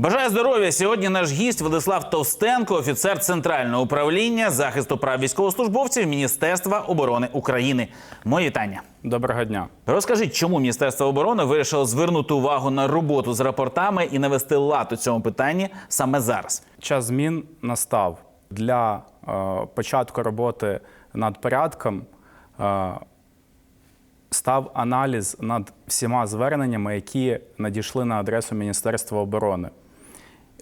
Бажаю здоров'я. Сьогодні наш гість Владислав Товстенко, офіцер Центрального управління захисту прав військовослужбовців Міністерства оборони України. Мої вітання. Доброго дня. Розкажіть, чому Міністерство оборони вирішило звернути увагу на роботу з рапортами і навести лад у цьому питанні саме зараз? Час змін настав для е, початку роботи над порядком. Е, став аналіз над всіма зверненнями, які надійшли на адресу Міністерства оборони.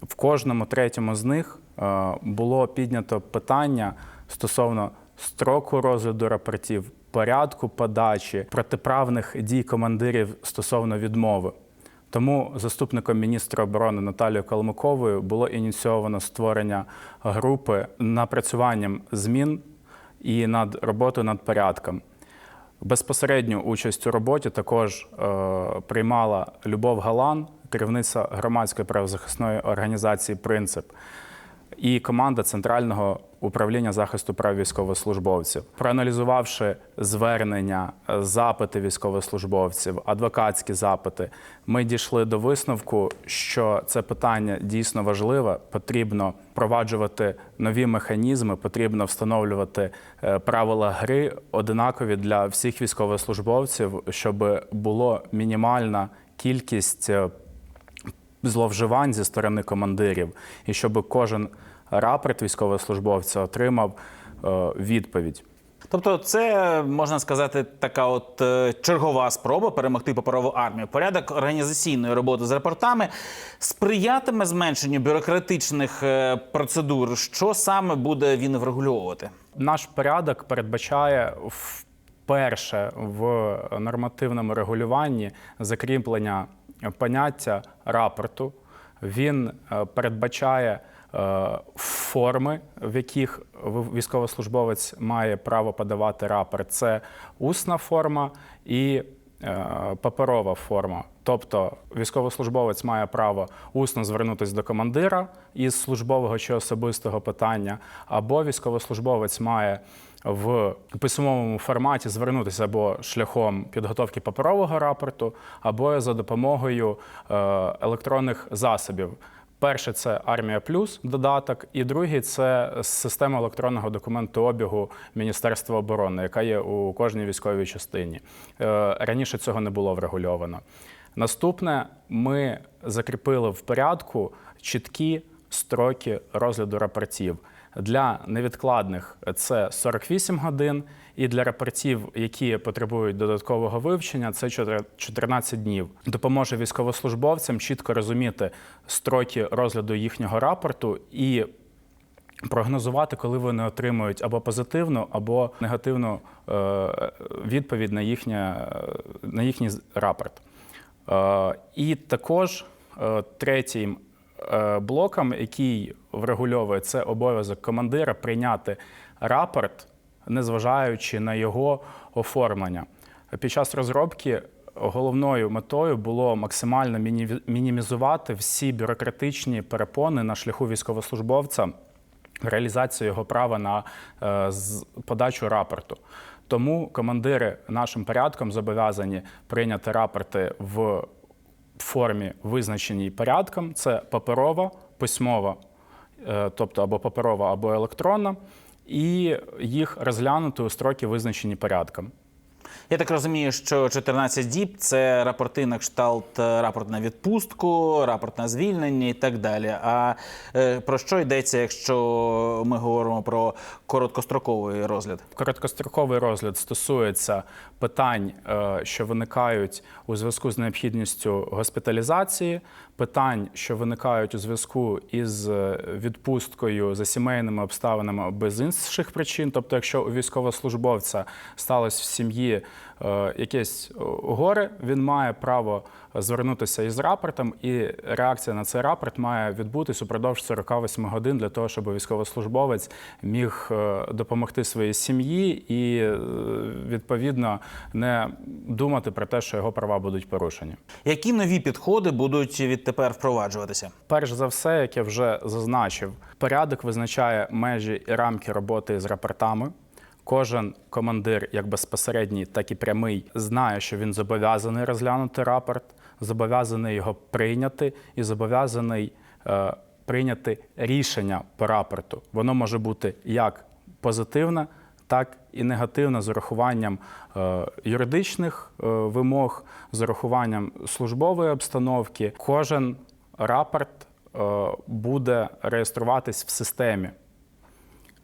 В кожному третьому з них е, було піднято питання стосовно строку розгляду рапортів, порядку подачі, протиправних дій командирів стосовно відмови. Тому заступником міністра оборони Наталією Калмиковою було ініційовано створення групи напрацюванням змін і над роботою над порядком. Безпосередню участь у роботі також е, приймала Любов Галан, керівниця громадської правозахисної організації Принцип і команда Центрального управління захисту прав військовослужбовців. Проаналізувавши звернення, е, запити військовослужбовців, адвокатські запити, ми дійшли до висновку, що це питання дійсно важливе. Потрібно впроваджувати нові механізми, потрібно встановлювати е, правила гри одинакові для всіх військовослужбовців, щоб було мінімальна кількість. е, зловживань зі сторони командирів, і щоб кожен рапорт військовослужбовця отримав е, відповідь. Тобто, це можна сказати, така от е, чергова спроба перемогти паперову армію. Порядок організаційної роботи з рапортами сприятиме зменшенню бюрократичних е, процедур. Що саме буде він врегульовувати? Наш порядок передбачає вперше в нормативному регулюванні закріплення поняття рапорту. Він передбачає форми, в яких військовослужбовець має право подавати рапорт. Це усна форма і е, паперова форма. Тобто військовослужбовець має право усно звернутися до командира із службового чи особистого питання, або військовослужбовець має в письмовому форматі звернутися або шляхом підготовки паперового рапорту, або за допомогою е, електронних засобів. Перше це армія плюс додаток, і другий це система електронного документообігу Міністерства оборони, яка є у кожній військовій частині. Е, Раніше цього не було врегульовано. Наступне ми закріпили в порядку чіткі строки розгляду рапортів. Для невідкладних це 48 годин, і для рапортів, які потребують додаткового вивчення, це 14 днів. Допоможе військовослужбовцям чітко розуміти строки розгляду їхнього рапорту і прогнозувати, коли вони отримують або позитивну, або негативну е, відповідь на, їхнє, на їхній рапорт. Е, І також е, третім блоком, який врегульовує це обов'язок командира прийняти рапорт, незважаючи на його оформлення. Під час розробки головною метою було максимально мінімізувати всі бюрократичні перепони на шляху військовослужбовця реалізацію його права на е, подачу рапорту. Тому командири нашим порядком зобов'язані прийняти рапорти в формі, визначеній порядком. Це паперова, письмова, е, тобто або паперова, або електронна, і їх розглянути у строки, визначені порядком. Я так розумію, що 14 діб це рапорти на кшталт е, рапорт на відпустку, рапорт на звільнення і так далі. А е, про що йдеться, якщо ми говоримо про короткостроковий розгляд? Короткостроковий розгляд стосується питань, е, що виникають у зв'язку з необхідністю госпіталізації, питань, що виникають у зв'язку із е, відпусткою за сімейними обставинами без інших причин. Тобто, якщо у військовослужбовця сталося в сім'ї якесь е, горе, він має право звернутися із рапортом, і реакція на цей рапорт має відбутись упродовж 48 годин для того, щоб військовослужбовець міг е, допомогти своїй сім'ї і е, відповідно не думати про те, що його права будуть порушені. Які нові підходи будуть відтепер впроваджуватися? Перш за все, як я вже зазначив, порядок визначає межі і рамки роботи з рапортами. Кожен командир, як безпосередній, так і прямий, знає, що він зобов'язаний розглянути рапорт, зобов'язаний його прийняти і зобов'язаний е, прийняти рішення по рапорту. Воно може бути як позитивне, так і негативне з урахуванням е, юридичних е, вимог, з урахуванням службової обстановки. Кожен рапорт е, буде реєструватись в системі.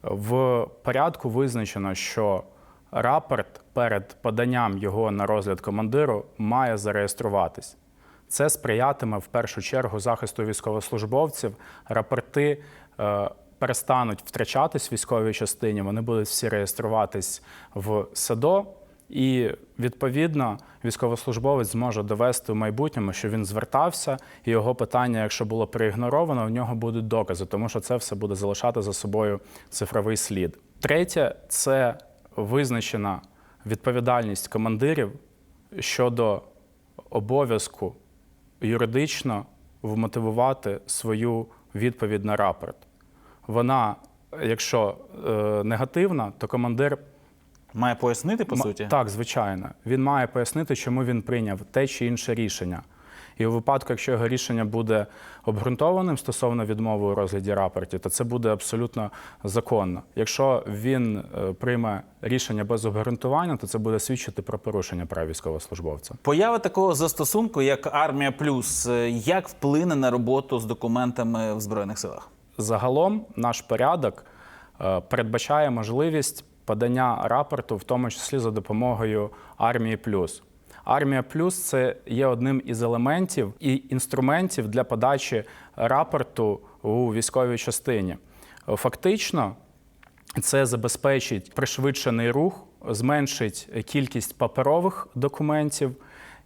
В порядку визначено, що рапорт перед поданням його на розгляд командиру має зареєструватись. Це сприятиме в першу чергу захисту військовослужбовців. Рапорти е, перестануть втрачатись в військовій частині, вони будуть всі реєструватись в СЕДО, і відповідно військовослужбовець зможе довести в майбутньому, що він звертався, і його питання, якщо було проігноровано, у нього будуть докази, тому що це все буде залишати за собою цифровий слід. Третє це визначена відповідальність командирів щодо обов'язку юридично вмотивувати свою відповідь на рапорт. Вона, якщо е, негативна, то командир Має пояснити, по Ма- суті? Так, звичайно. Він має пояснити, чому він прийняв те чи інше рішення. І у випадку, якщо його рішення буде обґрунтованим стосовно відмови у розгляді рапортів, то це буде абсолютно законно. Якщо він е, прийме рішення без обґрунтування, то це буде свідчити про порушення прав військовослужбовця. Поява такого застосунку, як Армія Плюс, е, як вплине на роботу з документами в Збройних силах? Загалом наш порядок е, передбачає можливість подання рапорту, в тому числі за допомогою армії плюс. Армія плюс це є одним із елементів і інструментів для подачі рапорту у військовій частині. Фактично, це забезпечить пришвидшений рух, зменшить кількість паперових документів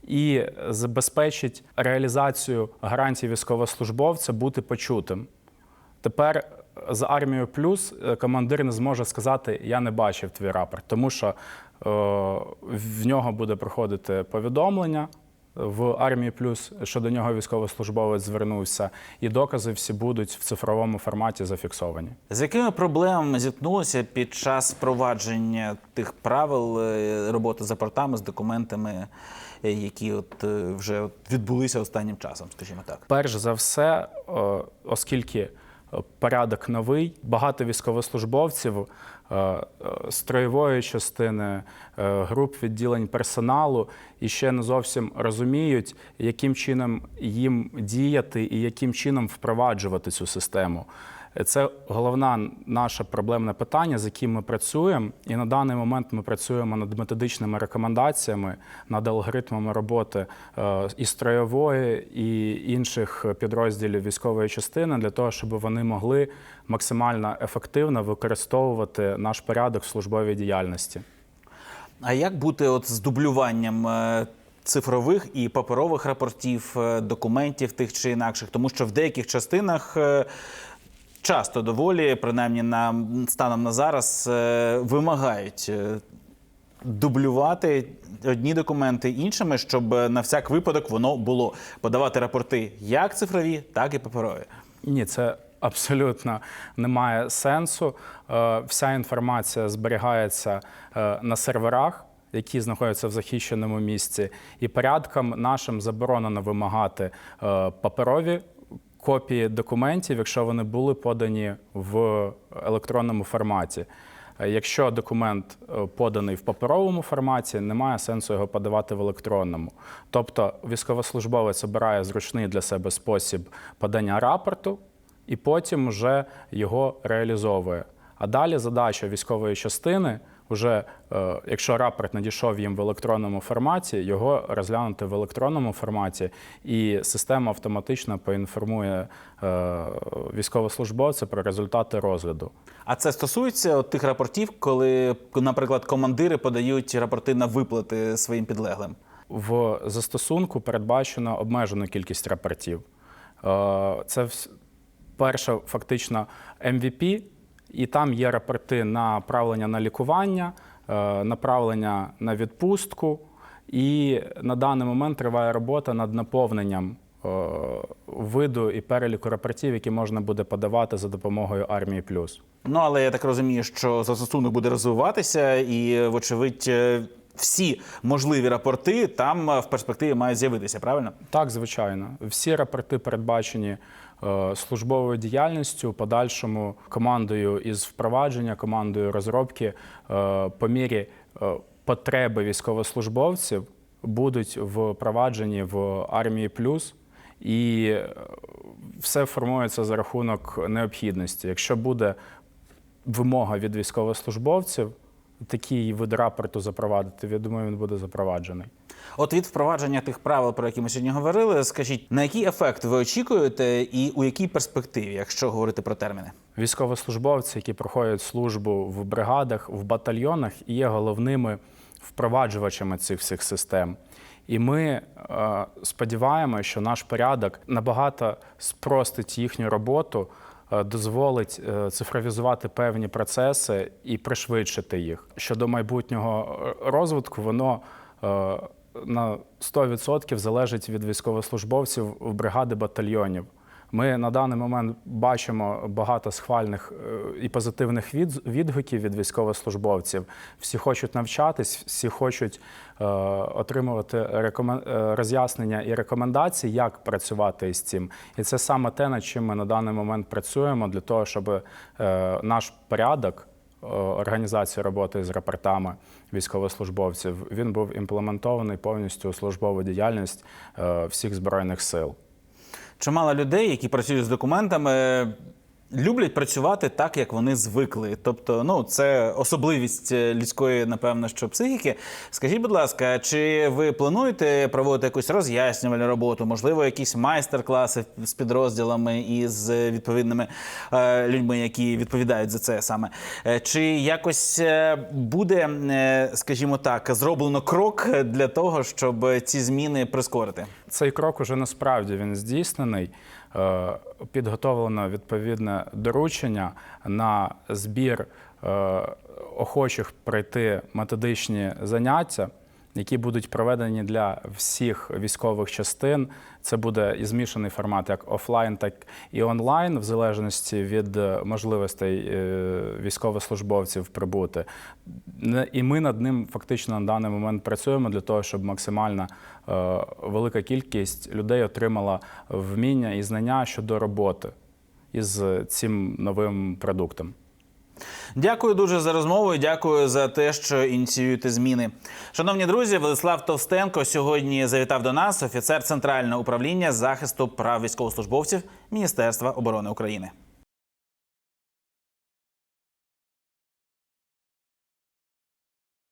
і забезпечить реалізацію гарантій військовослужбовця бути почутим. Тепер з армією плюс е, командир не зможе сказати Я не бачив твій рапорт, тому що е, в нього буде проходити повідомлення в армії плюс, що до нього військовослужбовець звернувся, і докази всі будуть в цифровому форматі зафіксовані. З якими проблемами зіткнулися під час впровадження тих правил е, роботи за портами з документами, які от вже відбулися останнім часом, скажімо так? Перш за все, оскільки порядок новий, багато військовослужбовців е, е, строєвої частини, е, груп відділень персоналу і ще не зовсім розуміють, яким чином їм діяти і яким чином впроваджувати цю систему. Це головне наше проблемне питання, з яким ми працюємо. І на даний момент ми працюємо над методичними рекомендаціями, над алгоритмами роботи е, і строєвої, і інших підрозділів військової частини для того, щоб вони могли максимально ефективно використовувати наш порядок в службовій діяльності. А як бути от з дублюванням е, цифрових і паперових рапортів, е, документів тих чи інакших? Тому що в деяких частинах часто доволі, принаймні на станом на зараз, е, вимагають е, дублювати одні документи іншими, щоб е, на всяк випадок воно було подавати рапорти як цифрові, так і паперові. Ні, це абсолютно не має сенсу. Вся інформація зберігається на серверах. Які знаходяться в захищеному місці, і порядком нашим заборонено вимагати паперові копії документів, якщо вони були подані в електронному форматі. Е, Якщо документ е, поданий в паперовому форматі, немає сенсу його подавати в електронному. Тобто військовослужбовець обирає зручний для себе спосіб подання рапорту і потім вже його реалізовує. А далі задача військової частини вже, е, якщо рапорт надійшов їм в електронному форматі, його розглянути в електронному форматі, і система автоматично поінформує е, військовослужбовця про результати розгляду. А це стосується от тих рапортів, коли, наприклад, командири подають рапорти на виплати своїм підлеглим. В застосунку передбачено обмежену кількість рапортів. Е, Це перше фактично MVP, і там є рапорти направлення на лікування, е, направлення на відпустку. І на даний момент триває робота над наповненням е, виду і переліку рапортів, які можна буде подавати за допомогою армії плюс. Ну але я так розумію, що застосунок буде розвиватися, і, вочевидь, е, всі можливі рапорти там в перспективі мають з'явитися, правильно? Так, звичайно. Всі рапорти передбачені службовою діяльністю, подальшому командою із впровадження, командою розробки е, по мірі е, потреби військовослужбовців будуть впроваджені в армії плюс. І е, все формується за рахунок необхідності. Якщо буде вимога від військовослужбовців, такий вид рапорту запровадити, я думаю, він буде запроваджений. От від впровадження тих правил, про які ми сьогодні говорили, скажіть, на який ефект ви очікуєте і у якій перспективі, якщо говорити про терміни? Військовослужбовці, які проходять службу в бригадах, в батальйонах, є головними впроваджувачами цих всіх систем. І ми е, сподіваємося, що наш порядок набагато спростить їхню роботу, е, дозволить е, цифровізувати певні процеси і пришвидшити їх. Щодо майбутнього е, розвитку, воно на 100% залежить від військовослужбовців в бригади батальйонів. Ми на даний момент бачимо багато схвальних е, і позитивних відгуків від військовослужбовців. Всі хочуть навчатись, всі хочуть е, отримувати е, роз'яснення і рекомендації, як працювати із цим. І це саме те, над чим ми на даний момент працюємо для того, щоб наш порядок е, організації роботи з рапортами військовослужбовців він був імплементований повністю у службову діяльність е, всіх збройних сил. Чимало людей, які працюють з документами, люблять працювати так, як вони звикли. Тобто, ну це особливість е, людської, напевно, що психіки. Скажіть, будь ласка, чи ви плануєте проводити якусь роз'яснювальну роботу, можливо, якісь майстер-класи з підрозділами і з відповідними е, людьми, які відповідають за це саме? Е, Чи якось е, буде, скажімо так, зроблено крок для того, щоб ці зміни прискорити? Цей крок уже насправді він здійснений. Підготовлено відповідне доручення на збір е, охочих пройти методичні заняття, які будуть проведені для всіх військових частин. Це буде і змішаний формат як офлайн, так і онлайн, в залежності від е, можливостей е, військовослужбовців прибути. І ми над ним фактично на даний момент працюємо для того, щоб максимально е, велика кількість людей отримала вміння і знання щодо роботи із цим новим продуктом. Дякую дуже за розмову і дякую за те, що ініціюєте зміни. Шановні друзі, Владислав Товстенко сьогодні завітав до нас, офіцер Центрального управління захисту прав військовослужбовців Міністерства оборони України.